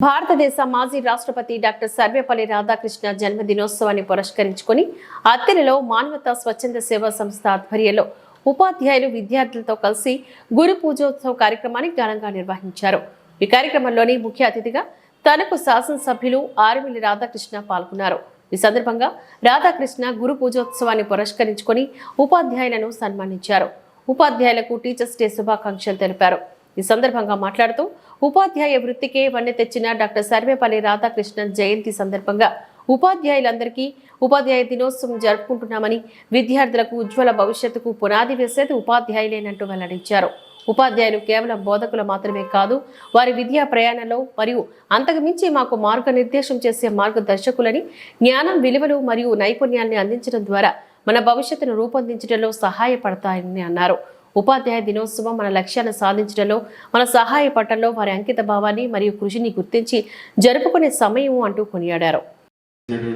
భారతదేశ మాజీ రాష్ట్రపతి డాక్టర్ సర్వేపల్లి రాధాకృష్ణ జన్మదినోత్సవాన్ని పురస్కరించుకుని అత్తెరలో మానవతా స్వచ్ఛంద సేవా సంస్థ ఆధ్వర్యంలో ఉపాధ్యాయులు విద్యార్థులతో కలిసి గురు పూజోత్సవ కార్యక్రమాన్ని ఘనంగా నిర్వహించారు. ఈ కార్యక్రమంలోని ముఖ్య అతిథిగా తనకు శాసనసభ్యులు ఆరుమిల్లి రాధాకృష్ణ పాల్గొన్నారు. ఈ సందర్భంగా రాధాకృష్ణ గురు పూజోత్సవాన్ని పురస్కరించుకొని ఉపాధ్యాయులను సన్మానించారు. ఉపాధ్యాయులకు టీచర్స్ డే శుభాకాంక్షలు తెలిపారు. ఈ సందర్భంగా మాట్లాడుతూ ఉపాధ్యాయ వృత్తికే వన్నె తెచ్చిన డాక్టర్ సర్వేపల్లి రాధాకృష్ణన్ జయంతి సందర్భంగా ఉపాధ్యాయులందరికీ ఉపాధ్యాయ దినోత్సవం జరుపుకుంటున్నామని విద్యార్థులకు ఉజ్వల భవిష్యత్తుకు పునాది వేసేది ఉపాధ్యాయులేనంటూ వెల్లడించారు. ఉపాధ్యాయులు కేవలం బోధకులు మాత్రమే కాదు వారి విద్యా ప్రయాణంలో మరియు అంతకుమించి మాకు మార్గనిర్దేశం చేసే మార్గదర్శకులని జ్ఞానం విలువలు మరియు నైపుణ్యాన్ని అందించడం ద్వారా మన భవిష్యత్తును రూపొందించడంలో సహాయపడతాయని అన్నారు. ఉపాధ్యాయ దినోత్సవం మన లక్ష్యాన్ని సాధించడంలో మన సహాయ సహాయపడటంలో వారి అంకిత భావాన్ని మరియు కృషిని గుర్తించి జరుపుకునే సమయం అంటూ కొనియాడారు.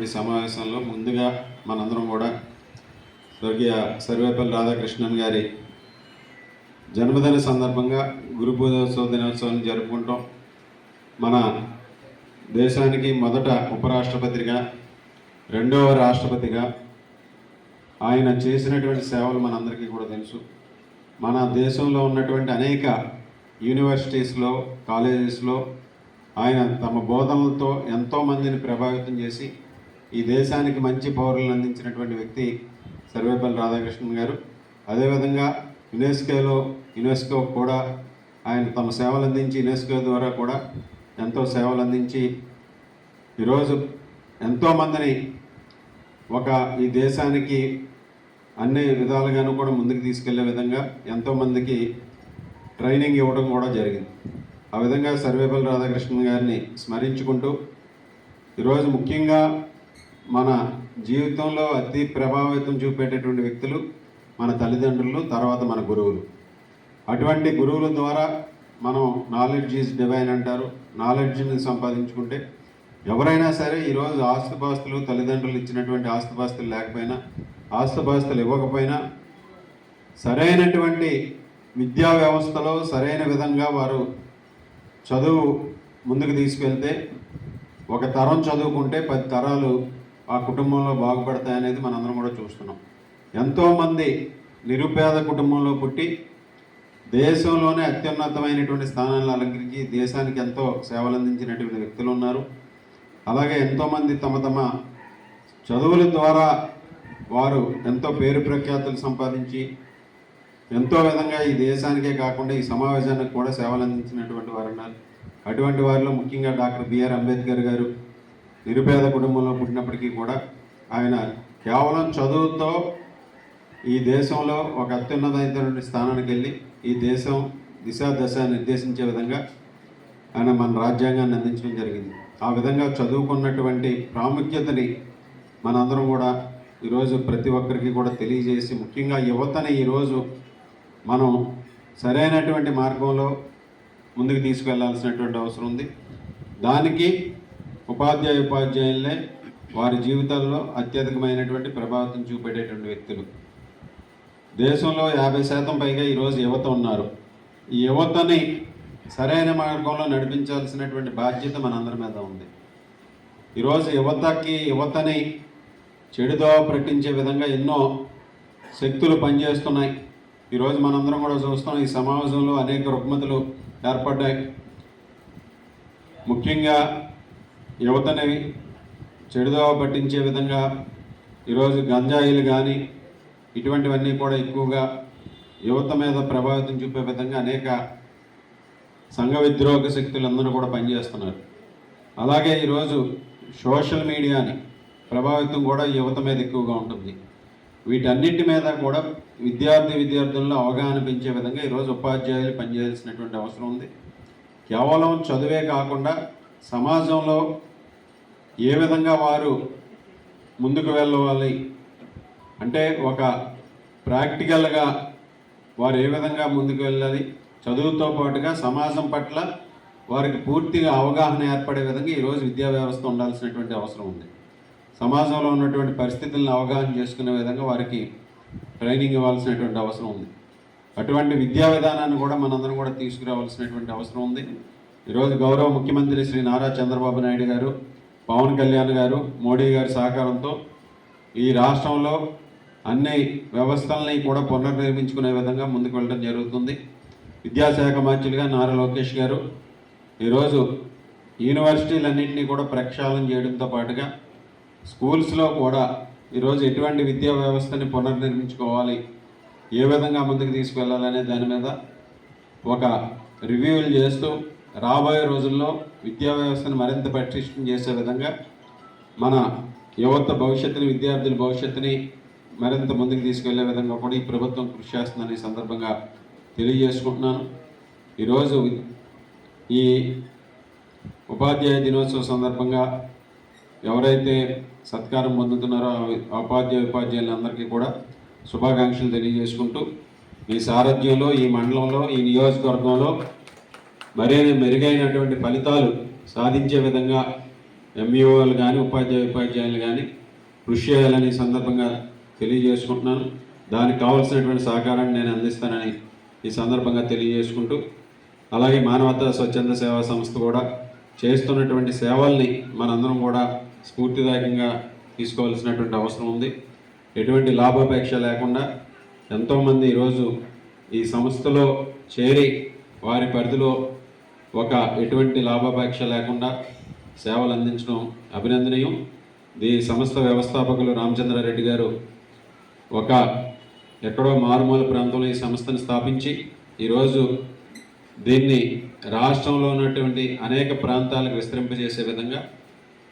సమావేశంలో ముందుగా మనందరం కూడా స్వర్గీయ సర్వేపల్లి రాధాకృష్ణన్ గారి జన్మదిన సందర్భంగా గురు పూజోత్సవ దినోత్సవాన్ని జరుపుకుంటాం. మన దేశానికి మొదట ఉపరాష్ట్రపతిగా రెండవ రాష్ట్రపతిగా ఆయన చేసినటువంటి సేవలు మనందరికీ కూడా తెలుసు. మన దేశంలో ఉన్నటువంటి అనేక యూనివర్సిటీస్లో కాలేజెస్లో ఆయన తమ బోధనలతో ఎంతోమందిని ప్రభావితం చేసి ఈ దేశానికి మంచి పౌరులను అందించినటువంటి వ్యక్తి సర్వేపల్లి రాధాకృష్ణన్ గారు. అదేవిధంగా యునెస్కోలో యునెస్కో కూడా ఆయన తమ సేవలు అందించి యునెస్కో ద్వారా కూడా ఎంతో సేవలు అందించి ఈరోజు ఎంతోమందిని ఒక ఈ దేశానికి అన్ని విధాలుగాను కూడా ముందుకు తీసుకెళ్ళే విధంగా ఎంతోమందికి ట్రైనింగ్ ఇవ్వడం కూడా జరిగింది. ఆ విధంగా సర్వేపల్లి రాధాకృష్ణన్ గారిని స్మరించుకుంటూ ఈరోజు ముఖ్యంగా మన జీవితంలో అతి ప్రభావితం చూపేటటువంటి వ్యక్తులు మన తల్లిదండ్రులు తర్వాత మన గురువులు. అటువంటి గురువుల ద్వారా మనం నాలెడ్జ్ ఈజ్ డివైన్ అంటారు. నాలెడ్జ్ని సంపాదించుకుంటే ఎవరైనా సరే ఈరోజు ఆస్తుపాస్తులు తల్లిదండ్రులు ఇచ్చినటువంటి ఆస్తుపాస్తులు లేకపోయినా ఆస్తిపాస్తులు ఇవ్వకపోయినా సరైనటువంటి విద్యా వ్యవస్థలో సరైన విధంగా వారు చదువు ముందుకు తీసుకెళ్తే ఒక తరం చదువుకుంటే పది తరాలు ఆ కుటుంబంలో బాగుపడతాయనేది మనందరం కూడా చూస్తున్నాం. ఎంతోమంది నిరుపేద కుటుంబంలో పుట్టి దేశంలోనే అత్యున్నతమైనటువంటి స్థానాలను అలంకరించి దేశానికి ఎంతో సేవలు అందించినటువంటి వ్యక్తులు ఉన్నారు. అలాగే ఎంతోమంది తమ తమ చదువుల ద్వారా వారు ఎంతో పేరు ప్రఖ్యాతులు సంపాదించి ఎంతో విధంగా ఈ దేశానికే కాకుండా ఈ సమావేశానికి కూడా సేవలు అందించినటువంటి వారు ఉన్నారు. అటువంటి వారిలో ముఖ్యంగా డాక్టర్ బిఆర్ అంబేద్కర్ గారు నిరుపేద కుటుంబంలో పుట్టినప్పటికీ కూడా ఆయన కేవలం చదువుతో ఈ దేశంలో ఒక అత్యున్నతమైనటువంటి స్థానానికి వెళ్ళి ఈ దేశం దిశ దశ నిర్దేశించే విధంగా ఆయన మన రాజ్యాంగాన్ని అందించడం జరిగింది. ఆ విధంగా చదువుకున్నటువంటి ప్రాముఖ్యతని మనందరం కూడా ఈరోజు ప్రతి ఒక్కరికి కూడా తెలియజేసి ముఖ్యంగా యువతని ఈరోజు మనం సరైనటువంటి మార్గంలో ముందుకు తీసుకెళ్ళాల్సినటువంటి అవసరం ఉంది. దానికి ఉపాధ్యాయ ఉపాధ్యాయులనే వారి జీవితాల్లో అత్యధికమైనటువంటి ప్రభావితం చూపెట్టేటువంటి వ్యక్తులు. దేశంలో యాభై శాతం పైగా ఈరోజు యువత ఉన్నారు. ఈ యువతని సరైన మార్గంలో నడిపించాల్సినటువంటి బాధ్యత మనందరి మీద ఉంది. ఈరోజు యువతకి యువతని చెడుదో ప్రకటించే విధంగా ఎన్నో శక్తులు పనిచేస్తున్నాయి. ఈరోజు మనందరం కూడా చూస్తాం ఈ సమావేశంలో అనేక రుగ్మతలు ఏర్పడ్డాయి. ముఖ్యంగా యువతని చెడుదోవ పట్టించే విధంగా ఈరోజు గంజాయిలు కానీ ఇటువంటివన్నీ కూడా ఎక్కువగా యువత మీద ప్రభావితం చూపే విధంగా అనేక సంఘ విద్రోహ శక్తులందరూ కూడా పనిచేస్తున్నారు. అలాగే ఈరోజు సోషల్ మీడియాని ప్రభావితం కూడా యువత మీద ఎక్కువగా ఉంటుంది. వీటన్నిటి మీద కూడా విద్యార్థి విద్యార్థుల్లో అవగాహన పెంచే విధంగా ఈరోజు ఉపాధ్యాయులు పనిచేయాల్సినటువంటి అవసరం ఉంది. కేవలం చదువే కాకుండా సమాజంలో ఏ విధంగా వారు ముందుకు వెళ్ళవాలి అంటే ఒక ప్రాక్టికల్గా వారు ఏ విధంగా ముందుకు వెళ్ళాలి చదువుతో పాటుగా సమాజం పట్ల వారికి పూర్తిగా అవగాహన ఏర్పడే విధంగా ఈరోజు విద్యా వ్యవస్థ ఉండాల్సినటువంటి అవసరం ఉంది. సమాజంలో ఉన్నటువంటి పరిస్థితులను అవగాహన చేసుకునే విధంగా వారికి ట్రైనింగ్ ఇవ్వాల్సినటువంటి అవసరం ఉంది. అటువంటి విద్యా విధానాన్ని కూడా మనందరం కూడా తీసుకురావాల్సినటువంటి అవసరం ఉంది. ఈరోజు గౌరవ ముఖ్యమంత్రి శ్రీ నారా చంద్రబాబు నాయుడు గారు పవన్ కళ్యాణ్ గారు మోడీ గారి సహకారంతో ఈ రాష్ట్రంలో అన్ని వ్యవస్థల్ని కూడా పునర్నిర్మించుకునే విధంగా ముందుకు వెళ్ళడం జరుగుతుంది. విద్యాశాఖ మంత్రులుగా నారా లోకేష్ గారు ఈరోజు యూనివర్సిటీలన్నింటినీ కూడా ప్రక్షాళన చేయడంతో పాటుగా స్కూల్స్లో కూడా ఈరోజు ఎటువంటి విద్యా వ్యవస్థని పునర్నిర్మించుకోవాలి ఏ విధంగా ముందుకు తీసుకువెళ్ళాలనే దాని మీద ఒక రివ్యూలు చేస్తూ రాబోయే రోజుల్లో విద్యా వ్యవస్థను మరింత పటిష్టం చేసే విధంగా మన యువత భవిష్యత్తుని విద్యార్థుల భవిష్యత్తుని మరింత ముందుకు తీసుకెళ్ళే విధంగా కూడా ఈ ప్రభుత్వం కృషి చేస్తుందని సందర్భంగా తెలియజేసుకుంటున్నాను. ఈరోజు ఈ ఉపాధ్యాయ దినోత్సవం సందర్భంగా ఎవరైతే సత్కారం పొందుతున్నారో ఉపాధ్యాయ ఉపాధ్యాయులందరికీ కూడా శుభాకాంక్షలు తెలియజేసుకుంటూ ఈ సారథ్యంలో ఈ మండలంలో ఈ నియోజకవర్గంలో మరిన్ని మెరుగైనటువంటి ఫలితాలు సాధించే విధంగా ఎంఈఓలు కానీ ఉపాధ్యాయ ఉపాధ్యాయులు కానీ కృషి చేయాలని సందర్భంగా తెలియజేసుకుంటున్నాను. దానికి కావాల్సినటువంటి సహకారాన్ని నేను అందిస్తానని ఈ సందర్భంగా తెలియజేసుకుంటూ అలాగే మానవతా స్వచ్ఛంద సేవా సంస్థ కూడా చేస్తున్నటువంటి సేవల్ని మనందరం కూడా స్ఫూర్తిదాయకంగా తీసుకోవాల్సినటువంటి అవసరం ఉంది. ఎటువంటి లాభాపేక్ష లేకుండా ఎంతోమంది ఈరోజు ఈ సంస్థలో చేరి వారి పరిధిలో ఒక ఎటువంటి లాభాపేక్ష లేకుండా సేవలు అందించడం అభినందనీయం. ఈ సంస్థ వ్యవస్థాపకులు రామచంద్రారెడ్డి గారు ఒక ఎక్కడో మారుమూల ప్రాంతంలో ఈ సంస్థను స్థాపించి ఈరోజు దీన్ని రాష్ట్రంలో ఉన్నటువంటి అనేక ప్రాంతాలకు విస్తరింపజేసే విధంగా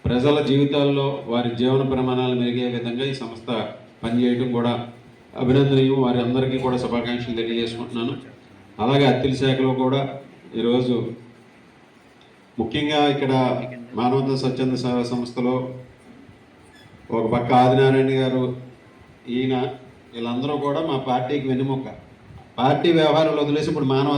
ప్రజల జీవితాల్లో వారి జీవన ప్రమాణాలు మెరిగే విధంగా ఈ సంస్థ పనిచేయడం కూడా అభినందనీయం. వారి అందరికీ కూడా శుభాకాంక్షలు తెలియజేసుకుంటున్నాను. అలాగే అత్తిలి శాఖలో కూడా ఈరోజు ముఖ్యంగా ఇక్కడ మానవత స్వచ్ఛంద సేవా సంస్థలో ఒక పక్క ఆదినారాయణ గారు ఈయన వీళ్ళందరూ కూడా మా పార్టీకి వెన్నుముక్క పార్టీ వ్యవహారాలు వదిలేసి ఇప్పుడు మానవ